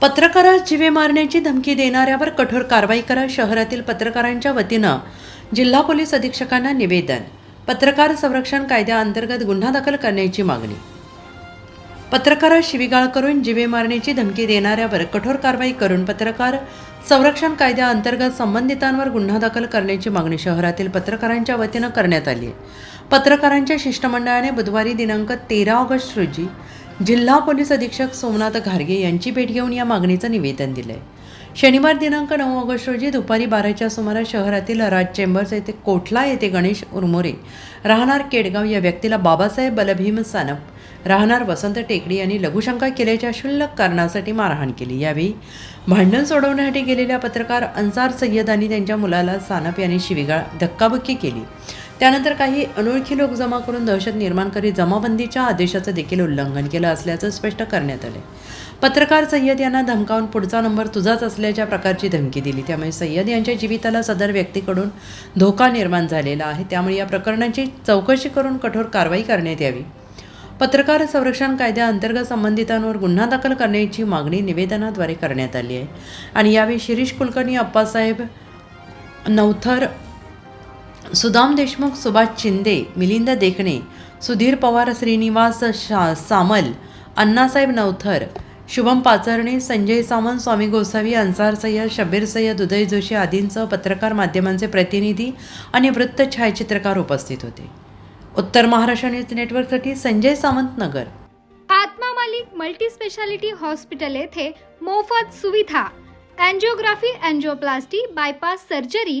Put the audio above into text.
पत्रकारास जिवे मारण्याची धमकी देणाऱ्यावर कठोर कारवाई करा शहरातील पत्रकारांच्या वतीनं जिल्हा पोलीस अधीक्षकांना निवेदन. पत्रकार संरक्षण कायद्याअंतर्गत गुन्हा दाखल करण्याची मागणी. पत्रकारास शिवीगाळ करून जीवे मारण्याची धमकी देणाऱ्यावर कठोर कारवाई करून पत्रकार संरक्षण कायद्याअंतर्गत संबंधितांवर गुन्हा दाखल करण्याची मागणी शहरातील पत्रकारांच्या वतीनं करण्यात आली. पत्रकारांच्या शिष्टमंडळाने बुधवारी दिनांक तेरा ऑगस्ट रोजी जिल्हा पोलीस अधीक्षक सोमनाथ घारगे यांची भेट घेऊन या मागणीचं निवेदन दिलं आहे शनिवार दिनांक नऊ ऑगस्ट रोजी दुपारी बाराच्या सुमारास शहरातील राज चेंबर्स येथे कोठला येथे गणेश उरमोरे राहणार केडगाव या व्यक्तीला बाबासाहेब बलभीम सानप राहणार वसंत टेकडी यांनी लघुशंका केल्याच्या क्षुल्लक कारणासाठी मारहाण केली. यावेळी भांडण सोडवण्यासाठी गेलेल्या पत्रकार अन्सार सय्यद आणि त्यांच्या मुलाला सानप यांनी शिवीगाळ धक्काबुक्की केली. त्यानंतर काही अनोळखी लोक जमा करून दहशत निर्माण करीत जमाबंदीच्या आदेशाचं देखील उल्लंघन केलं असल्याचं स्पष्ट करण्यात आले पत्रकार सय्यद यांना धमकावून पुढचा नंबर तुझाच असल्याच्या प्रकारची धमकी दिली. त्यामुळे सय्यद यांच्या जीविताला सदर व्यक्तीकडून धोका निर्माण झालेला आहे. त्यामुळे या प्रकरणाची चौकशी करून कठोर कारवाई करण्यात यावी. पत्रकार संरक्षण कायद्याअंतर्गत संबंधितांवर गुन्हा दाखल करण्याची मागणी निवेदनाद्वारे करण्यात आली आहे. आणि यावेळी शिरीष कुलकर्णी अप्पासाहेब नवथर सुदाम देशमुख सुभाष चिंदे मिलिंद देखणे सुधीर पवार श्रीनिवास शा सामल अण्णासाहेब नवथर शुभम पाचरणे संजय सामंत स्वामी गोसावी अन्सार सय्यद शबीर सय्यद उदय जोशी आदींसह पत्रकार माध्यमांचे प्रतिनिधी आणि वृत्त छायाचित्रकार उपस्थित होते. उत्तर महाराष्ट्र न्यूज नेटवर्कसाठी Sanjay Sawant Nagar. Atma Malik multi speciality hospital येथे मोफत सुविधा अँजिओग्राफी अँजिओप्लास्टी बायपास सर्जरी